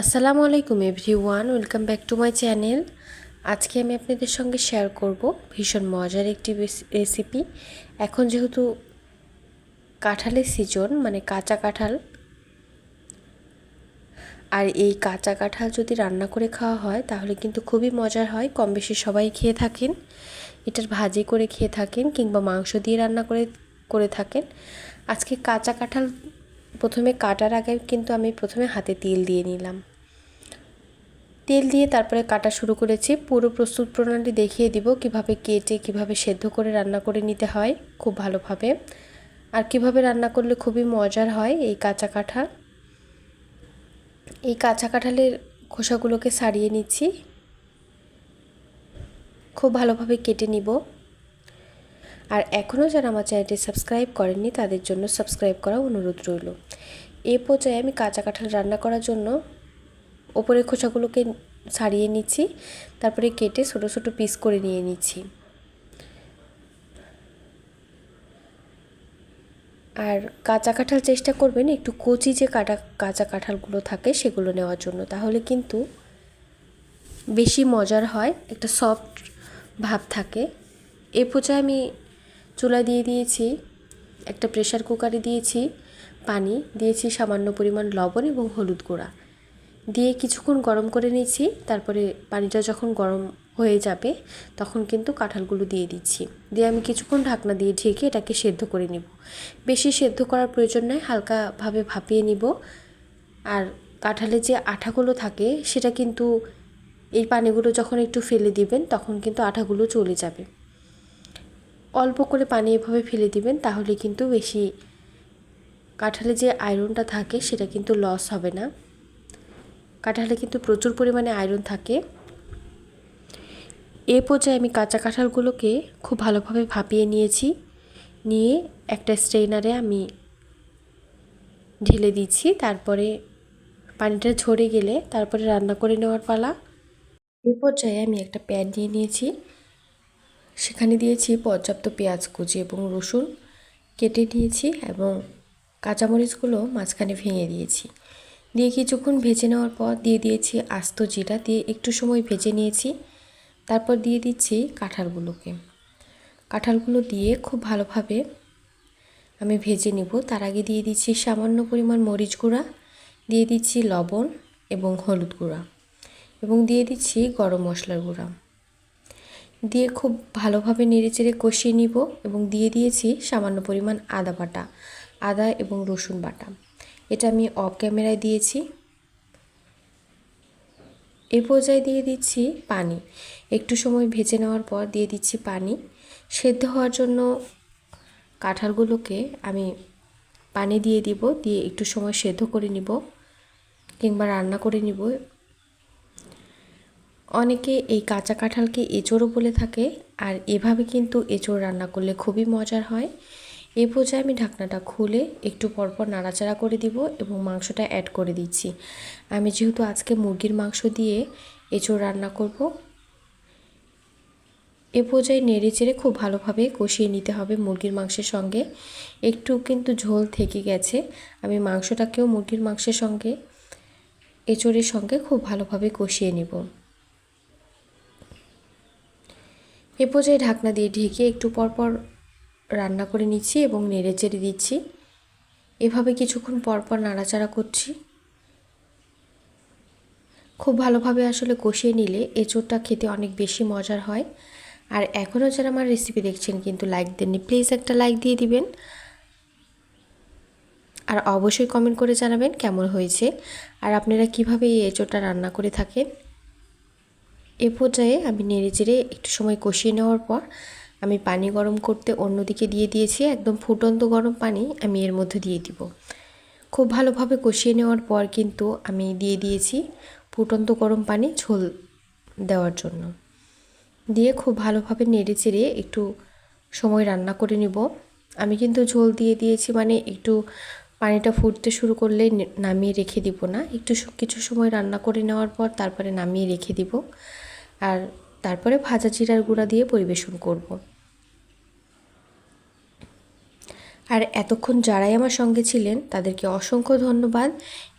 আসসালামু আলাইকুম everyone welcome back to my channel. আজকে আমি আপনাদের সঙ্গে শেয়ার করব ভীষণ মজার একটি রেসিপি। এখন যেহেতু কাঁঠালের সিজন মানে কাঁচা কাঁঠাল, আর এই কাঁচা কাঁঠাল যদি রান্না করে খাওয়া হয়, তাহলে কিন্তু খুবই মজার হয়। কম বেশি সবাই খেয়ে থাকেন, এটার ভাজি করে খেয়ে থাকেন, কিংবা মাংস দিয়ে রান্না করে করে থাকেন। আজকে কাঁচা কাঁঠাল প্রথমে কাটার আগে কিন্তু আমি প্রথমে হাতে তেল দিয়ে নিলাম। তেল দিয়ে তারপরে কাটা শুরু করেছি। পুরো প্রস্তুত প্রণালী দেখিয়ে দিব কীভাবে কেটে, কীভাবে সেদ্ধ করে রান্না করে নিতে হয় খুব ভালোভাবে। আর কীভাবে রান্না করলে খুবই মজার হয় এই কাঁচা কাঁঠাল এই কাঁচা কাঁঠালের খোসাগুলোকে সারিয়ে নিচ্ছি। খুব ভালোভাবে কেটে নিব। আর এখনও যারা আমার চ্যানেলটি সাবস্ক্রাইব করেননি, তাদের জন্য সাবস্ক্রাইব করা অনুরোধ রইল। এ পর্যায়ে আমি কাঁচা কাঁঠাল রান্না করার জন্য ওপরের খোসাগুলোকে ছাড়িয়ে নিচ্ছি, তারপরে কেটে ছোটো ছোটো পিস করে নিয়ে নিচ্ছি। আর কাঁচা কাঁঠাল চেষ্টা করবেন একটু কচি যে কাটা কাঁচা কাঁঠালগুলো থাকে সেগুলো নেওয়ার জন্য, তাহলে কিন্তু বেশি মজার হয়, একটা সফট ভাব থাকে। এ পর্যায়ে আমি চুলা দিয়ে দিয়েছি একটা প্রেশার কুকারে দিয়েছি, পানি, দিয়েছি সামান্য পরিমাণ লবণ এবং হলুদ গুঁড়া। দিয়ে কিছুক্ষণ গরম করে নিয়েছি, তারপরে পানিটা যখন গরম হয়ে যাবে, তখন কিন্তু কাঁঠালগুলো দিয়ে দিচ্ছি। দিয়ে আমি কিছুক্ষণ ঢাকনা দিয়ে ঢেকে এটাকে সেদ্ধ করে নিব। বেশি সেদ্ধ করার প্রয়োজন নয় হালকাভাবে ভাপিয়ে নিব। আর কাঁঠালের যে আঠাগুলো থাকে, সেটা কিন্তু এই পানিগুলো যখন একটু ফেলে দিবেন, তখন কিন্তু আঠাগুলো চলে যাবে। অল্প করে পানি এভাবে ফেলে দিবেন, তাহলে কিন্তু বেশি কাঁঠালে যে আয়রনটা থাকে সেটা কিন্তু লস হবে না। কাঁঠালে কিন্তু প্রচুর পরিমাণে আয়রন থাকে। এ পর্যায়ে আমি কাঁচা কাঁঠালগুলোকে খুব ভালোভাবে ভাপিয়ে নিয়েছি। নিয়ে একটা স্ট্রেনারে আমি ঢেলে দিচ্ছি, তারপরে পানিটা ঝরে গেলে তারপরে রান্না করে নেওয়ার পালা। এ পর্যায়ে আমি একটা প্যান নিয়ে নিয়েছি। সেখানে দিয়েছি পর্যাপ্ত পেঁয়াজ কুচি এবং রসুন। কেটে নিয়েছি এবং কাঁচামরিচগুলো মাঝখানে ভেঙে দিয়েছি। দিয়ে কিছুক্ষণ ভেজে নেওয়ার পর দিয়ে দিয়েছি আস্ত জিরা। দিয়ে একটু সময় ভেজে নিয়েছি। তারপর দিয়ে দিচ্ছি কাঁঠালগুলোকে। কাঁঠালগুলো দিয়ে খুব ভালোভাবে আমি ভেজে নিব। তার আগে দিয়ে দিচ্ছি সামান্য পরিমাণ মরিচ গুঁড়া। দিয়ে দিচ্ছি লবণ এবং হলুদ গুঁড়া এবং দিয়ে দিচ্ছি গরম মশলার গুঁড়া। দিয়ে খুব ভালোভাবে নেড়েচেড়ে কষিয়ে নিব এবং দিয়ে দিয়েছি সামান্য পরিমাণ আদা বাটা, আদা এবং রসুন বাটা। এটা আমি অফ ক্যামেরায় দিয়েছি। এ পর্যায়ে দিয়ে দিচ্ছি পানি। একটু সময় ভেজে নেওয়ার পর দিয়ে দিচ্ছি পানি। সেদ্ধ হওয়ার জন্য কাঁঠালগুলোকে আমি পানি দিয়ে দিব, দিয়ে একটু সময় সেদ্ধ করে নিব কিংবা রান্না করে নিব। অনেকে এই কাঁচা কাঁঠালকে এঁচড়ও বলে থাকে, আর এভাবে কিন্তু এঁচড় রান্না করলে খুবই মজার হয়। এ পর্যায়ে আমি ঢাকনাটা খুলে একটু পরপর নাড়াচাড়া করে দিব এবং মাংসটা অ্যাড করে দিচ্ছি। আমি যেহেতু আজকে মুরগির মাংস দিয়ে এঁচড় রান্না করব, এ পর্যায়ে নেড়ে চেড়ে খুব ভালোভাবে কষিয়ে নিতে হবে মুরগির মাংসের সঙ্গে। একটু কিন্তু ঝোল থেকে গেছে, আমি মাংসটাকেও মুরগির মাংসের সঙ্গে, এঁচড়ের সঙ্গে খুব ভালোভাবে কষিয়ে নেব। এ পর্যায়ে ঢাকনা দিয়ে ঢেকে একটু পরপর রান্না করে নিচ্ছি এবং নেড়ে চেড়ে দিচ্ছি। এভাবে কিছুক্ষণ পরপর নাড়াচাড়া করছি। খুব ভালোভাবে আসলে কষিয়ে নিলে এঁচোড়টা খেতে অনেক বেশি মজার হয়। আর এখনও যারা আমার রেসিপি দেখছেন কিন্তু লাইক দেননি প্লিজ একটা লাইক দিয়ে দিবেন। আর অবশ্যই কমেন্ট করে জানাবেন কেমন হয়েছে। আর আপনারা কীভাবে এই এঁচোড়টা রান্না করে থাকেন। এ পর্যায়ে আমি নেড়ে চেড়ে একটু সময় কষিয়ে নেওয়ার পর আমি পানি গরম করতে অন্যদিকে দিয়ে দিয়েছি একদম ফুটন্ত গরম পানি আমি এর মধ্যে দিয়ে দিব। খুব ভালোভাবে কষিয়ে নেওয়ার পর কিন্তু আমি দিয়ে দিয়েছি ফুটন্ত গরম পানি ঝোল দেওয়ার জন্য। দিয়ে খুব ভালোভাবে নেড়ে চেড়ে একটু সময় রান্না করে নিব। আমি কিন্তু ঝোল দিয়ে দিয়েছি মানে একটু পানিটা ফুটতে শুরু করলে নামিয়ে রেখে দিব না। একটু কিছু সময় রান্না করে নেওয়ার পর তারপরে নামিয়ে রেখে দিব। আর তারপরে ভাজা জিরার গুঁড়া দিয়ে পরিবেশন করব। আর এতক্ষণ যারাই আমার সঙ্গে ছিলেন, তাদেরকে অসংখ্য ধন্যবাদ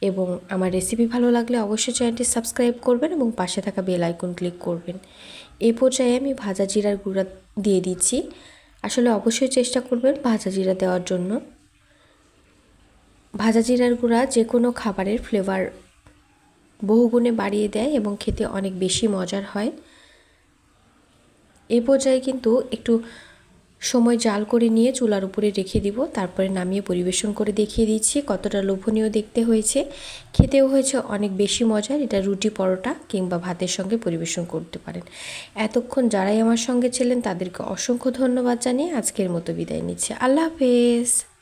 এবং আমার রেসিপি ভালো লাগলে অবশ্যই চ্যানেলটি সাবস্ক্রাইব করবেন এবং পাশে থাকা বেল আইকন ক্লিক করবেন। এই পর্যায়ে আমি ভাজা জিরার গুঁড়া দিয়ে দিচ্ছি। আসলে অবশ্যই চেষ্টা করবেন ভাজা জিরা দেওয়ার জন্য। ভাজা জিরার গুঁড়া যে কোনো খাবারের ফ্লেভার বহুগুণে বাড়িয়ে দেয় এবং খেতে অনেক বেশি মজার হয়। এ পর্যায়ে কিন্তু একটু সময় জাল করে নিয়ে চুলার উপরে রেখে দিব। তারপরে নামিয়ে পরিবেশন করে দেখিয়ে দিচ্ছি কতটা লোভনীয় দেখতে হয়েছে। খেতেও হয়েছে অনেক বেশি মজার। এটা রুটি পরোটা কিংবা ভাতের সঙ্গে পরিবেশন করতে পারেন। এতক্ষণ যারাই আমার সঙ্গে ছিলেন তাদেরকে অসংখ্য ধন্যবাদ জানিয়ে আজকের মতো বিদায় নিচ্ছে। আল্লাহ হাফেজ।